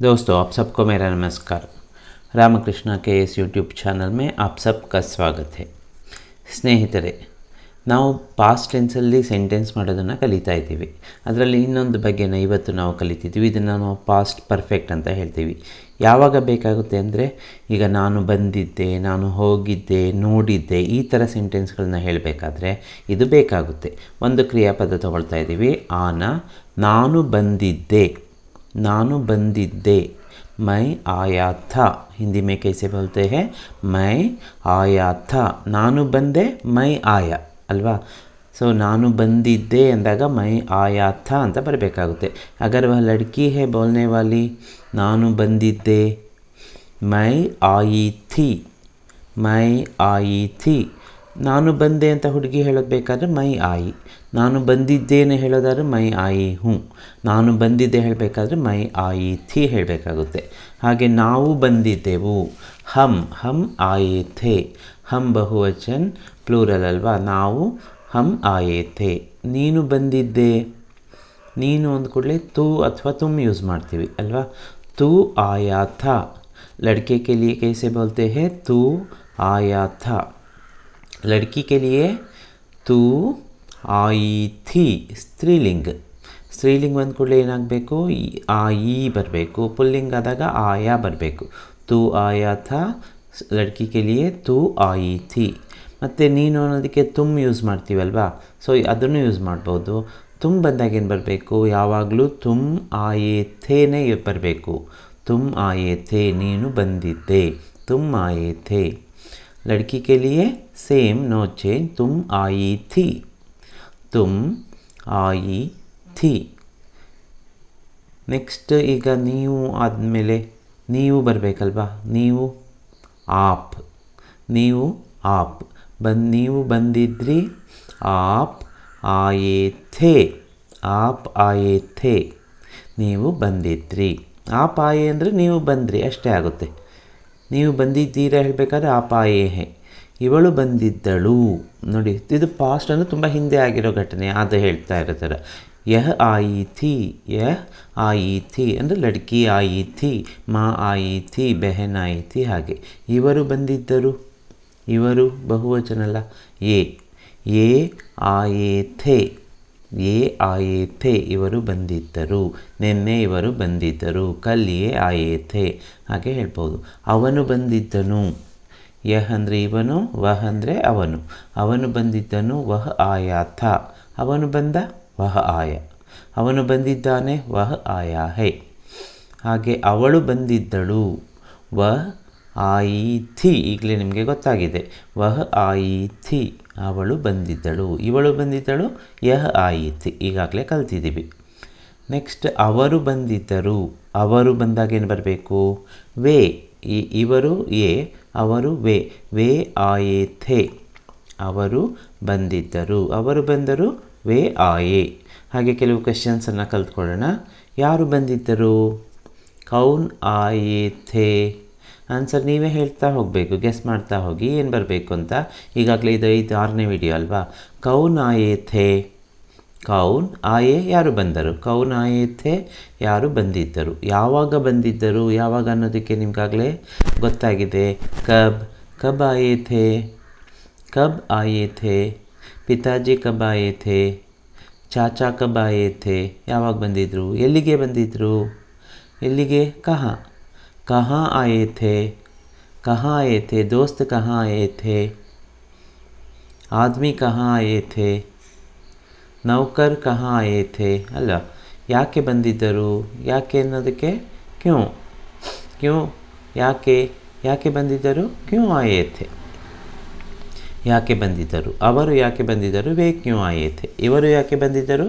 दोस्तों आप सबको मेरा नमस्कार रामकृष्ण के इस यूट्यूब चैनल में आप सबका स्वागत है ಸ್ನೇಹಿತರೆ ನಾವು ಪಾಸ್ಟ್ ಟೆನ್ಸಲ್ಲಿ ಸೆಂಟೆನ್ಸ್ ಮಾಡೋದನ್ನು ಕಲಿತಾ ಇದ್ದೀವಿ ಅದರಲ್ಲಿ ಇನ್ನೊಂದು ಬಗ್ಗೆನ ಇವತ್ತು ನಾವು ಕಲಿತಿದ್ದೀವಿ ಇದನ್ನು ನಾವು ಪಾಸ್ಟ್ ಪರ್ಫೆಕ್ಟ್ ಅಂತ ಹೇಳ್ತೀವಿ ಯಾವಾಗ ಬೇಕಾಗುತ್ತೆ ಅಂದರೆ ಈಗ ನಾನು ಬಂದಿದ್ದೆ ನಾನು ಹೋಗಿದ್ದೆ ನೋಡಿದ್ದೆ ಈ ಥರ ಸೆಂಟೆನ್ಸ್ಗಳನ್ನ ಹೇಳಬೇಕಾದ್ರೆ ಇದು ಬೇಕಾಗುತ್ತೆ ಒಂದು ಕ್ರಿಯಾಪದ ತಗೊಳ್ತಾ ಇದ್ದೀವಿ ಆನ ನಾನು ಬಂದಿದ್ದೆ ನಾನು ಬಂದಿದ್ದೆ. ಮೈ ಆಯಾಥ. ಹಿಂದಿ ಮೇ ಕೈಸೆ ಬಲ್ತೆ ಹೇ? ಮೈ ಆಯಾಥ. ನಾನು ಬಂದೆ, ಮೈ ಆಯ. ಅಲ್ವಾ? ಸೊ ನಾನು ಬಂದಿದ್ದೆ ಅಂದಾಗ ಮೈ ಆಯಾ ಅಂತ ಬರಬೇಕಾಗುತ್ತೆ. ಅಗರ್ ವಹ ಲಡ್ಕಿ ಹೇ ಬೋಲ್ನೆ ವಾಲಿ, ನಾನು ಬಂದಿದ್ದೆ. ಮೈ ಆಯಿ ಥಿ ಮೈ ಆಯಿ ಥಿ ನಾನು ಬಂದೆ ಅಂತ ಹುಡುಗಿ ಹೇಳಬೇಕಾದ್ರೆ ಮೈ ಆಯಿ. ನಾನು ಬಂದಿದ್ದೇನೆ ಹೇಳೋದಾದ್ರೆ ಮೈ ಆಯಿ ಹ್ಞೂ. ನಾನು ಬಂದಿದ್ದೆ ಹೇಳಬೇಕಾದ್ರೆ ಮೈ ಆಯಿ ಥಿ ಹೇಳಬೇಕಾಗುತ್ತೆ. ಹಾಗೆ ನಾವು ಬಂದಿದ್ದೆವು. ಹಮ್ ಹಮ್ ಆಯಿ ಥೆ ಹಮ್ ಬಹುವಚನ್, ಪ್ಲೂರಲ್ ಅಲ್ವಾ? ನಾವು ಹಮ್ ಆಯಿ ಥೆ ನೀನು ಬಂದಿದ್ದೆ. ನೀನು ಅಂದ ಕೂಡಲೇ ತೂ ಅಥವಾ ತುಮ್ ಯೂಸ್ ಮಾಡ್ತೀವಿ ಅಲ್ವಾ? ತೂ ಆಯಾ ಥಾ ಲಡ್ಕೆ ಕೇಳಿ ಕೈಸೆ ಬೋಲ್ತೆ ಹೇ ತೂ ಆಯಾ ಥಾ लड़की के लिए तू आई थी ಸ್ತ್ರೀಲಿಂಗ್ ಸ್ತ್ರೀಲಿಂಗ್ ಬಂದ ಕೂಡಲೇ ಏನಾಗಬೇಕು ಆ ಈ ಬರಬೇಕು ಪುಲ್ಲಿಂಗ್ ಆದಾಗ ಆಯಾ ಬರಬೇಕು ತೂ ಆಯಾ ಥಾ ಲಡ್ಕಿ ಕೆ ಲಿಯೆ ತೂ ಆಯಿ ಥಿ ಮತ್ತು ನೀನು ಅನ್ನೋದಕ್ಕೆ ತುಮ್ ಯೂಸ್ ಮಾಡ್ತೀವಲ್ವಾ ಸೊ ಅದನ್ನು ಯೂಸ್ ಮಾಡ್ಬೋದು ತುಮ್ ಬಂದಾಗ ಏನು ಬರಬೇಕು ಯಾವಾಗಲೂ ತುಮ್ ಆಯೇ ಥೇನೇ ಬರಬೇಕು ತುಮ್ ಆಯೇ ಥೇ ನೀನು ಬಂದಿದ್ದೆ ತುಮ್ ಆಯೇ ಥೇ ಲಡ್ಕಿ ಕೆ ಲಿಯೆ ಸೇಮ್ ನೋ ಚೇಂಜ್ ತುಮ್ ಆಯಿ ಥಿ ತುಮ್ ಆಯಿ ಥಿ ನೆಕ್ಸ್ಟ್ ಈಗ ನೀವು ಆದಮೇಲೆ ನೀವು ಬರಬೇಕಲ್ವಾ ನೀವು ಆಪ್ ನೀವು ಆಪ್ ಬಂದು ನೀವು ಬಂದಿದ್ರಿ ಆಪ್ ಆಯೇ ಥೇ ಆಪ್ ಆಯೇ ಥೇ ನೀವು ಬಂದಿದ್ರಿ ಆಪ್ ಆಯೇ ಅಂದರೆ ನೀವು ಬಂದ್ರಿ ಅಷ್ಟೇ ಆಗುತ್ತೆ ನೀವು ಬಂದಿದ್ದೀರಾ ಹೇಳಬೇಕಾದ್ರೆ ಆ ಆಯೇ ಇವಳು ಬಂದಿದ್ದಳು. ನೋಡಿ, ಇದು ಪಾಸ್ಟ್ ಅಂದರೆ ತುಂಬ ಹಿಂದೆ ಆಗಿರೋ ಘಟನೆ ಅದು ಹೇಳ್ತಾ ಇರೋ ಯಹ ಆಯಿ ಥಿ ಯಹ ಅಂದರೆ ಲಡ್ಕಿ ಆಯಿ ಥಿ ಮಾ ಆಯಿ ಥಿ ಬೆಹನ್ ಆಯಿ ಥಿ ಹಾಗೆ. ಇವರು ಬಂದಿದ್ದರು? ಇವರು ಬಹುವಚನಲ್ಲ. ಏ ಏ ಆಯೇ ಥೇ ಏ ಆಯೇಥೆ ಇವರು ಬಂದಿದ್ದರು, ನಿನ್ನೆ ಇವರು ಬಂದಿದ್ದರು ಕಲ್ಲಿಯೇ ಆಯೇ ಆಯೇಥೆ. ಹಾಗೆ ಹೇಳ್ಬೋದು. ಅವನು ಬಂದಿದ್ದನು. ಯಹ್ ಅಂದರೆ ಇವನು, ವಹ್ ಅಂದರೆ ಅವನು. ಅವನು ಬಂದಿದ್ದನು, ವಹ್ ಆಯಾಥ. ಅವನು ಬಂದ, ವಹ ಆಯ. ಅವನು ಬಂದಿದ್ದಾನೆ, ವಹ ಆಯಾ ಹೇ ಹಾಗೆ ಅವಳು ಬಂದಿದ್ದಳು. ವಹ್ ಆಯಿ ಥಿ ಈಗಲೇ ನಿಮಗೆ ಗೊತ್ತಾಗಿದೆ. ವಹ ಆಯಿಥಿ ಅವಳು ಬಂದಿದ್ದಳು. ಇವಳು ಬಂದಿದ್ದಳು? ಯಹ್ ಆಯಿಥಿ ಈಗಾಗಲೇ ಕಲ್ತಿದ್ದೀವಿ. ನೆಕ್ಸ್ಟ್, ಅವರು ಬಂದಿದ್ದರು. ಅವರು ಬಂದಾಗ ಏನು ಬರಬೇಕು? ವೇ. ಇವರು, ಎ. ಅವರು, ವೇ. ವೇ ಆಯೇಥೆ. ಅವರು ಬಂದಿದ್ದರು. ಅವರು ಬಂದರು? ವೇ ಆಯೇ. ಹಾಗೆ ಕೆಲವು ಕ್ವೆಶನ್ಸನ್ನು ಕಲ್ತ್ಕೊಳ್ಳೋಣ. ಯಾರು ಬಂದಿದ್ದರು? ಕೌನ್ ಆಯೇ ಥೇ ಆನ್ಸರ್ ನೀವೇ ಹೇಳ್ತಾ ಹೋಗಬೇಕು ಗೆಸ್ ಮಾಡ್ತಾ ಹೋಗಿ ಏನು ಬರಬೇಕು ಅಂತ. ಈಗಾಗಲೇ ಇದು ಐದು, ಆರನೇ ವಿಡಿಯೋ ಅಲ್ವಾ? ಕೌನ್ ಆಯೇ ಥೇ ಕೌನ್ ಆಯೇ ಯಾರು ಬಂದರು? ಕೌನ್ ಆಯೇಥೆ ಯಾರು ಬಂದಿದ್ದರು? ಯಾವಾಗ ಬಂದಿದ್ದರು? ಯಾವಾಗ ಅನ್ನೋದಕ್ಕೆ ನಿಮಗಾಗಲೇ ಗೊತ್ತಾಗಿದೆ. ಕಬ್ ಕಬ್ ಆಯೇ ಥೇ ಕಬ್ ಆಯೇ ಥೇ ಪಿತಾಜಿ ಕಬ್ ಆಯೇಥೆ, ಚಾಚಾ ಕಬ್ ಆಯೇಥೆ, ಯಾವಾಗ ಬಂದಿದ್ದರು ಎಲ್ಲಿಗೆ ಬಂದಿದ್ದರು ಎಲ್ಲಿಗೆ? ಕಹಾ. कहाँ आए थे कहाँ आए थे दोस्त कहाँ आए थे आदमी कहाँ आए थे ನೌಕರ್ ಕಹಾ ಆಯೇ ಥೇ ಅಲ್ಲ ಯಾಕೆ ಬಂದಿದ್ದರು ಯಾಕೆ ಅನ್ನೋದಕ್ಕೆ ಕ್ಯೂ ಕ್ಯೂ ಯಾಕೆ ಯಾಕೆ ಬಂದಿದ್ದರು ಕ್ಯೂ ಆಯೇ ಥೇ ಯಾಕೆ ಬಂದಿದ್ದರು ಅವರು ಯಾಕೆ ಬಂದಿದ್ದರು ವೇ ಕ್ಯೂ ಆಯೇ ಥೇ ಇವರು ಯಾಕೆ ಬಂದಿದ್ದರು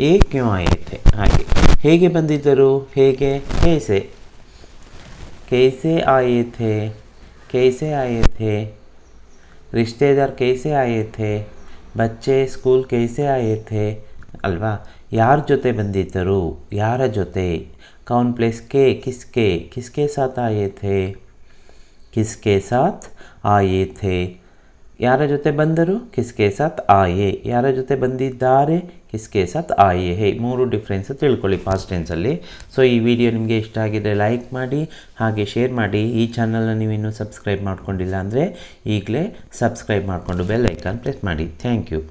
ಏ ಕ್ಯೂ ಆಯೇ ಥೇ ಹಾಗೆ ಹೇಗೆ ಬಂದಿದ್ದರು ಹೇಗೆ ಹೇಸೆ कैसे आए थे कैसे आए थे रिश्तेदार कैसे आए थे बच्चे स्कूल कैसे आए थे ಅಲ್ವಾ ಯಾರ ಜೊತೆ ಬಂದಿದ್ದರು ಯಾರ ಜೊತೆ ಕೌನ್ ಪ್ಲೇಸ್ ಕೆ ಕಿಸ್ಕೆ ಕಿಸ್ಕೆ ಸಾತ್ ಆಯೇ ಥೇ ಕಿಸ್ಕೆ ಸಾತ್ ಆಯೇ ಥೇ ಯಾರ ಜೊತೆ ಬಂದರು? ಕಿಸ್ಕೆ ಸಾತ್ ಆಯೇ. ಯಾರ ಜೊತೆ ಬಂದಿದ್ದಾರೆ? ಕಿಸ್ಕೆ ಸಾತ್ ಆಯೆ. ಹೇ, ಮೂರು ಡಿಫ್ರೆನ್ಸ್ ತಿಳ್ಕೊಳ್ಳಿ ಪಾಸ್ಟ್ ಟೆನ್ಸಲ್ಲಿ ಸೊ ಈ ವಿಡಿಯೋ ನಿಮಗೆ ಇಷ್ಟ ಆಗಿದ್ರೆ ಲೈಕ್ ಮಾಡಿ, ಹಾಗೆ ಶೇರ್ ಮಾಡಿ. ಈ ಚಾನಲ್ನ ನೀವಿನ್ನೂ ಸಬ್ಸ್ಕ್ರೈಬ್ ಮಾಡ್ಕೊಂಡಿಲ್ಲ ಅಂದರೆ ಈಗಲೇ ಸಬ್ಸ್ಕ್ರೈಬ್ ಮಾಡಿಕೊಂಡು ಬೆಲ್ ಐಕಾನ್ ಪ್ರೆಸ್ ಮಾಡಿ. Thank you